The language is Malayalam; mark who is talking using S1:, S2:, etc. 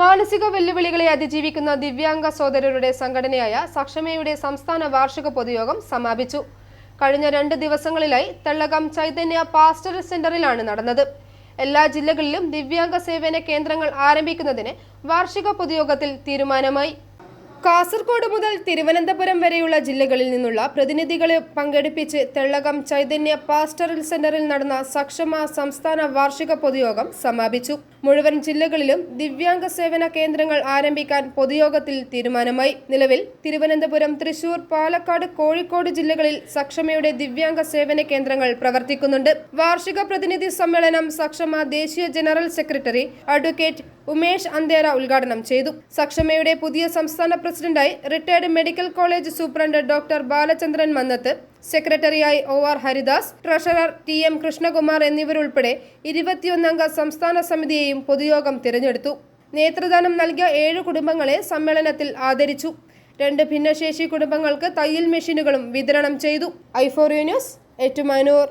S1: മാനസിക വെല്ലുവിളികളെ അതിജീവിക്കുന്ന ദിവ്യാംഗ സഹോദരരുടെ സംഘടനയായ സക്ഷമയുടെ സംസ്ഥാന വാർഷിക പൊതുയോഗം സമാപിച്ചു. കഴിഞ്ഞ രണ്ട് ദിവസങ്ങളിലായി തെള്ളകം ചൈതന്യ പാസ്റ്റർ സെന്ററിലാണ് നടന്നത്. എല്ലാ ജില്ലകളിലും ദിവ്യാംഗ സേവന കേന്ദ്രങ്ങൾ ആരംഭിക്കുന്നതിന് വാർഷിക പൊതുയോഗത്തിൽ തീരുമാനമായി. കാസർഗോഡ് മുതൽ തിരുവനന്തപുരം വരെയുള്ള ജില്ലകളിൽ നിന്നുള്ള പ്രതിനിധികളെ പങ്കെടുപ്പിച്ച് തെള്ളകം ചൈതന്യ പാസ്റ്ററൽ സെന്ററിൽ നടന്ന സക്ഷമ സംസ്ഥാന വാർഷിക പൊതുയോഗം സമാപിച്ചു. മുഴുവൻ ജില്ലകളിലും ദിവ്യാംഗ സേവന കേന്ദ്രങ്ങൾ ആരംഭിക്കാൻ പൊതുയോഗത്തിൽ തീരുമാനമായി. നിലവിൽ തിരുവനന്തപുരം തൃശൂർ പാലക്കാട് കോഴിക്കോട് ജില്ലകളിൽ സക്ഷമയുടെ ദിവ്യാംഗ സേവന കേന്ദ്രങ്ങൾ പ്രവർത്തിക്കുന്നുണ്ട്. വാർഷിക പ്രതിനിധി സമ്മേളനം സക്ഷമ ദേശീയ general secretary advocate Umesh Anthera ഉദ്ഘാടനം ചെയ്തു. സക്ഷമയുടെ പുതിയ സംസ്ഥാന പ്രസിഡന്റായി retired medical college superintendent doctor Balachandran Mannath സെക്രട്ടറിയായി O R Haridas treasurer T M Krishnakumar എന്നിവരുൾപ്പെടെ ഇരുപത്തിയൊന്നംഗ സംസ്ഥാന സമിതിയെയും പൊതുയോഗം തിരഞ്ഞെടുത്തു. നേതൃദാനം നൽകിയ ഏഴ് കുടുംബങ്ങളെ സമ്മേളനത്തിൽ ആദരിച്ചു. രണ്ട് ഭിന്നശേഷി കുടുംബങ്ങൾക്ക് തയ്യൽ മെഷീനുകളും വിതരണം ചെയ്തു. ഐഫോറിയോ ന്യൂസ് ഏറ്റുമാനൂർ.